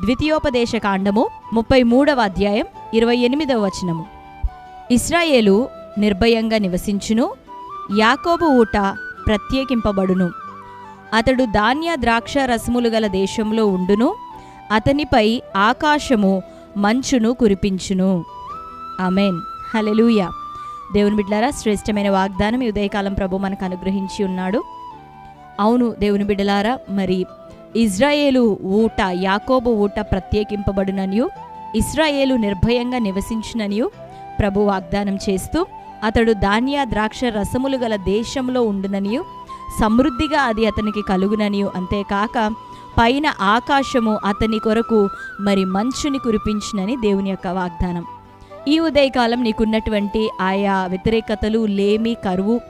ద్వితీయోపదేశ కాండము ముప్పై మూడవ అధ్యాయం ఇరవై ఎనిమిదవ వచనము. ఇస్రాయేలు నిర్భయంగా నివసించును యాకోబు ఊట ప్రత్యేకింపబడును. అతడు ధాన్య ద్రాక్ష రసములు గల దేశంలో ఉండును అతనిపై ఆకాశము మంచును కురిపించును. అమెన్ హలెలూయ దేవుని బిడ్డలారా శ్రేష్టమైన వాగ్దానం ఈ ఉదయకాలం ప్రభు మనకు అనుగ్రహించి ఉన్నాడు. అవును దేవుని బిడ్డలారా మరి ఇజ్రాయేలు ఊట యాకోబు ఊట ప్రత్యేకింపబడుననియు ఇస్రాయేలు నిర్భయంగా నివసించుననియు ప్రభు వాగ్దానం చేస్తూ అతడు ధాన్య ద్రాక్ష రసములు గల దేశంలో ఉండుననియు సమృద్ధిగా అది అతనికి కలుగుననియు. అంతేకాక పైన ఆకాశము అతని కొరకు మరి మంచుని కురిపించునని దేవుని యొక్క వాగ్దానం. ఈ ఉదయకాలం నీకున్నటువంటి ఆయా వ్యతిరేకతలు లేమి కరువు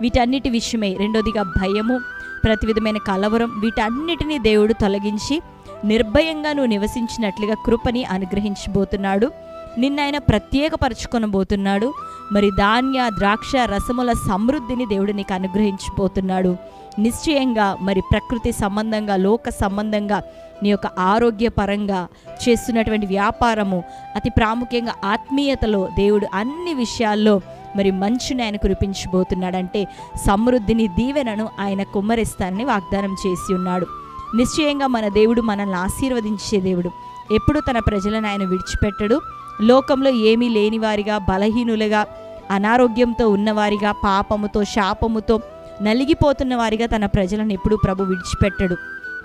వీటన్నిటి విషయమై రెండోదిగా భయము ప్రతి విధమైన కలవరం వీటన్నిటినీ దేవుడు తొలగించి నిర్భయంగా నువ్వు నివసించినట్లుగా కృపని అనుగ్రహించబోతున్నాడు. నిన్నయన ప్రత్యేకపరచుకొనబోతున్నాడు. మరి ధాన్య ద్రాక్ష రసముల సమృద్ధిని దేవుడు నీకు అనుగ్రహించబోతున్నాడు. నిశ్చయంగా మరి ప్రకృతి సంబంధంగా లోక సంబంధంగా నీ యొక్క ఆరోగ్యపరంగా చేస్తున్నటువంటి వ్యాపారము అతి ప్రాముఖ్యంగా ఆత్మీయతలో దేవుడు అన్ని విషయాల్లో మరి మంచుని ఆయన కురిపించబోతున్నాడంటే సమృద్ధిని దీవెనను ఆయన కుమ్మరిస్తానని వాగ్దానం చేసి ఉన్నాడు. నిశ్చయంగా మన దేవుడు మనల్ని ఆశీర్వదించే దేవుడు. ఎప్పుడు తన ప్రజలను ఆయన విడిచిపెట్టడు. లోకంలో ఏమీ లేనివారిగా బలహీనులుగా అనారోగ్యంతో ఉన్నవారిగా పాపముతో శాపముతో నలిగిపోతున్న వారిగా తన ప్రజలను ఎప్పుడూ ప్రభు విడిచిపెట్టడు.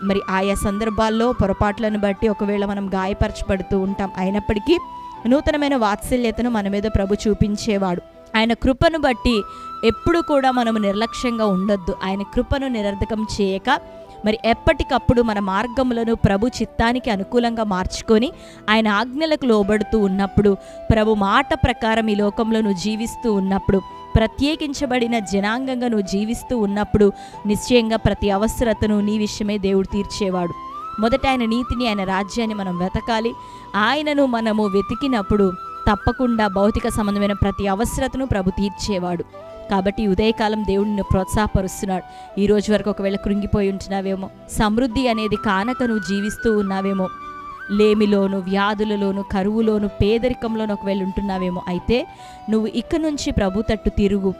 మరి ఆయా సందర్భాల్లో పొరపాట్లను బట్టి ఒకవేళ మనం గాయపరచబడుతూ ఉంటాం అయినప్పటికీ నూతనమైన వాత్సల్యతను మన మీద ప్రభు చూపించేవాడు. ఆయన కృపను బట్టి ఎప్పుడు కూడా మనము నిర్లక్ష్యంగా ఉండొద్దు. ఆయన కృపను నిరర్ధకం చేయక మరి ఎప్పటికప్పుడు మన మార్గములను ప్రభు చిత్తానికి అనుకూలంగా మార్చుకొని ఆయన ఆజ్ఞలకు లోబడుతూ ఉన్నప్పుడు ప్రభు మాట ప్రకారం ఈ లోకంలో నువ్వు జీవిస్తూ ఉన్నప్పుడు ప్రత్యేకించబడిన జనాంగంగా నువ్వు జీవిస్తూ ఉన్నప్పుడు నిశ్చయంగా ప్రతి అవసరతను నీ విషయమే దేవుడు తీర్చేవాడు. మొదట ఆయన నీతిని ఆయన రాజ్యాన్ని మనం వెతకాలి. ఆయనను మనము వెతికినప్పుడు తప్పకుండా భౌతిక సంబంధమైన ప్రతి అవసరతను ప్రభు తీర్చేవాడు. కాబట్టి ఉదయకాలం దేవుడిని ప్రోత్సాహపరుస్తున్నాడు. ఈ రోజు వరకు ఒకవేళ కృంగిపోయి ఉంటున్నావేమో సమృద్ధి అనేది కానక నువ్వు జీవిస్తూ ఉన్నావేమో లేమిలోను వ్యాధులలోను కరువులోను పేదరికంలోను ఒకవేళ ఉంటున్నావేమో అయితే నువ్వు ఇక నుంచి ప్రభు తట్టు తిరుగు.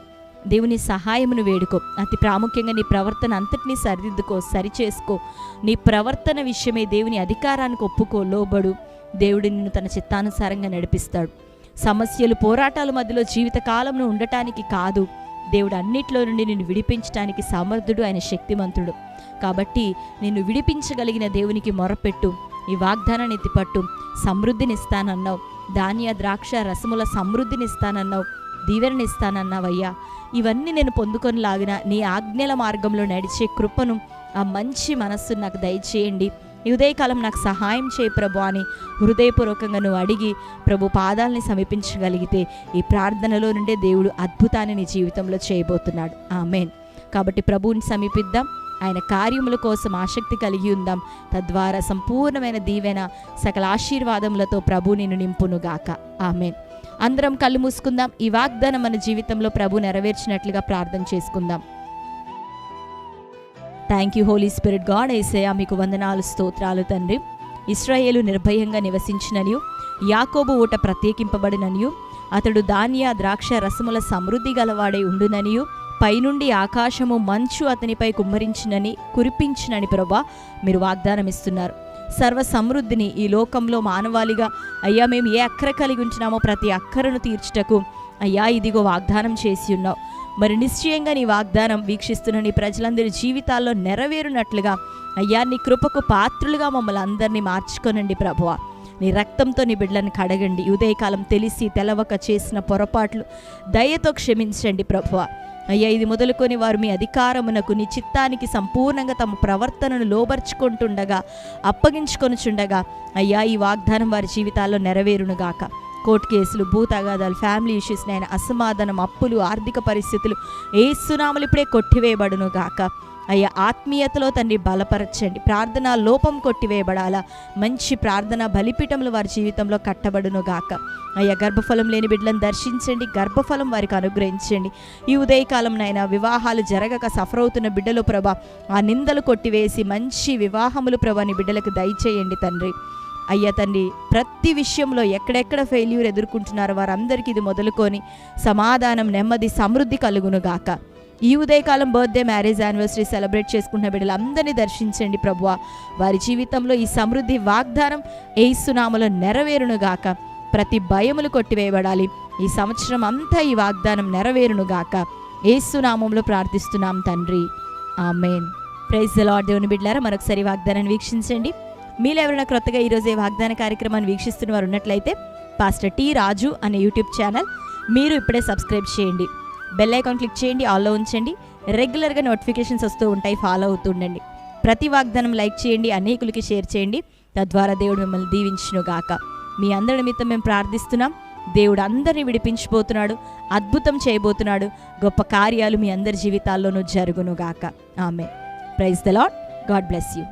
దేవుని సహాయమును వేడుకో. అతి ప్రాముఖ్యంగా నీ ప్రవర్తన అంతటినీ సరిదిద్దుకో సరిచేసుకో. నీ ప్రవర్తన విషయమే దేవుని అధికారానికి ఒప్పుకో లోబడు. దేవుడు నిన్ను తన చిత్తానుసారంగా నడిపిస్తాడు. సమస్యలు పోరాటాల మధ్యలో జీవితకాలంలో ఉండటానికి కాదు. దేవుడు అన్నిట్లో నుండి నిన్ను విడిపించడానికి సమర్థుడు ఆయన శక్తిమంతుడు. కాబట్టి నిన్ను విడిపించగలిగిన దేవునికి మొరపెట్టు. ఈ వాగ్దానాన్ని ఎత్తిపట్టు. సమృద్ధినిస్తానన్నావు. ధాన్య ద్రాక్ష రసముల సమృద్ధినిస్తానన్నావు. దీవెననిస్తానన్నావయ్యా ఇవన్నీ నేను పొందుకొని లాగిన నీ ఆజ్ఞల మార్గంలో నడిచే కృపను ఆ మంచి మనస్సు నాకు దయచేయండి. ఈ ఉదయకాలం నాకు సహాయం చేయి ప్రభు అని హృదయపూర్వకంగా నువ్వు అడిగి ప్రభు పాదాలని సమీపించగలిగితే ఈ ప్రార్థనలో నుండే దేవుడు అద్భుతాన్ని నీ జీవితంలో చేయబోతున్నాడు. ఆమెన్. కాబట్టి ప్రభువుని సమీపిద్దాం. ఆయన కార్యముల కోసం ఆసక్తి కలిగి ఉందాం. తద్వారా సంపూర్ణమైన దీవెన సకల ఆశీర్వాదములతో ప్రభు నిన్ను నింపునుగాక. ఆమెన్. అందరం కళ్ళు మూసుకుందాం. ఈ వాగ్దానం మన జీవితంలో ప్రభు నెరవేర్చినట్లుగా ప్రార్థన చేసుకుందాం. Thank you holy spirit god ఏసయా మీకు వందనాలు స్తోత్రాలు తండ్రి. ఇస్రాయేలు నిర్భయంగా నివసించిననియు యాకోబు ఊట ప్రత్యేకింపబడిననియు అతడు ధాన్య ద్రాక్ష రసముల సమృద్ధి గలవాడై ఉండుననియు పైనుండి ఆకాశము మంచు అతనిపై కుమ్మరించినని కురిపించినని ప్రభా మీరు వాగ్దానం ఇస్తున్నారు సర్వ సమృద్ధిని ఈ లోకంలో మానవాళిగా అయ్యా మేము ఏ అక్కర కలిగి ఉంచినామో ప్రతి అక్కరను తీర్చుటకు అయ్యా ఇదిగో వాగ్దానం చేసి ఉన్నావు. మరి నిశ్చయంగా నీ వాగ్దానం వీక్షిస్తున్న నీ ప్రజలందరి జీవితాల్లో నెరవేరునట్లుగా అయ్యా నీ కృపకు పాత్రులుగా మమ్మల్ని అందరినీ మార్చుకోనండి ప్రభువా. నీ రక్తంతో నీ బిడ్డలను కడగండి. ఉదయకాలం తెలిసి తెలవక చేసిన పొరపాట్లు దయతో క్షమించండి ప్రభువ. అయ్యా ఇది మొదలుకొని వారు మీ అధికారమునకు నీ చిత్తానికి సంపూర్ణంగా తమ ప్రవర్తనను లోబర్చుకుంటుండగా అప్పగించుకొనుచుండగా అయ్యా ఈ వాగ్దానం వారి జీవితాల్లో నెరవేరునుగాక కోర్టు కేసులు భూ తగాదాలు ఫ్యామిలీ ఇష్యూస్ నేను అసమాధానం అప్పులు ఆర్థిక పరిస్థితులు ఏ సునాములు ఇప్పుడే కొట్టివేయబడును గాక. అయ్యా ఆత్మీయతలో తండ్రి బలపరచండి. ప్రార్థన లోపం కొట్టివేయబడాలా? మంచి ప్రార్థన బలిపీఠములు వారి జీవితంలో కట్టబడును గాక. అయ్యా గర్భఫలం లేని బిడ్డలను దర్శించండి. గర్భఫలం వారికి అనుగ్రహించండి. ఈ ఉదయకాలంనైనా వివాహాలు జరగక సఫర్ అవుతున్న బిడ్డలు ప్రభా ఆ నిందలు కొట్టివేసి మంచి వివాహములు ప్రభాని బిడ్డలకు దయచేయండి తండ్రి. అయ్యా తండ్రి ప్రతి విషయంలో ఎక్కడెక్కడ ఫెయిల్యూర్ ఎదుర్కొంటున్నారో వారందరికీ ఇది మొదలుకొని సమాధానం నెమ్మది సమృద్ధి కలుగును గాక. ఈ ఉదయకాలం బర్త్డే మ్యారేజ్ యానివర్సరీ సెలబ్రేట్ చేసుకుంటున్న బిడ్డలందరినీ దర్శించండి ప్రభువ. వారి జీవితంలో ఈ సమృద్ధి వాగ్దానం ఏసునామలో నెరవేరును గాక. ప్రతి భయములు కొట్టివేయబడాలి. ఈ సంవత్సరం అంతా ఈ వాగ్దానం నెరవేరును గాక. ఏసునామంలో ప్రార్థిస్తున్నాం తండ్రి. ఆమెన్. ప్రైజ్ లార్డ్ దేవుని బిడ్డారా మరొకసారి వాగ్దానాన్ని వీక్షించండి. మీరు ఎవరైనా క్రొత్తగా ఈరోజు వాగ్దాన కార్యక్రమాన్ని వీక్షిస్తున్న వారు ఉన్నట్లయితే పాస్టర్ టి రాజు అనే యూట్యూబ్ ఛానల్ మీరు ఇప్పుడే సబ్స్క్రైబ్ చేయండి. బెల్ ఐకాన్ క్లిక్ చేయండి ఆల్లో ఉంచండి. రెగ్యులర్గా నోటిఫికేషన్స్ వస్తూ ఉంటాయి ఫాలో అవుతూ ఉండండి. ప్రతి వాగ్దానం లైక్ చేయండి అనేకులకి షేర్ చేయండి. తద్వారా దేవుడు మిమ్మల్ని దీవించును గాక మీ అందరి నిమిత్తం మేము ప్రార్థిస్తున్నాం. దేవుడు అందరినీ విడిపించిపోతున్నాడు అద్భుతం చేయబోతున్నాడు. గొప్ప కార్యాలు మీ అందరి జీవితాల్లోనూ జరుగును గాక ఆమె praise the lord god bless you.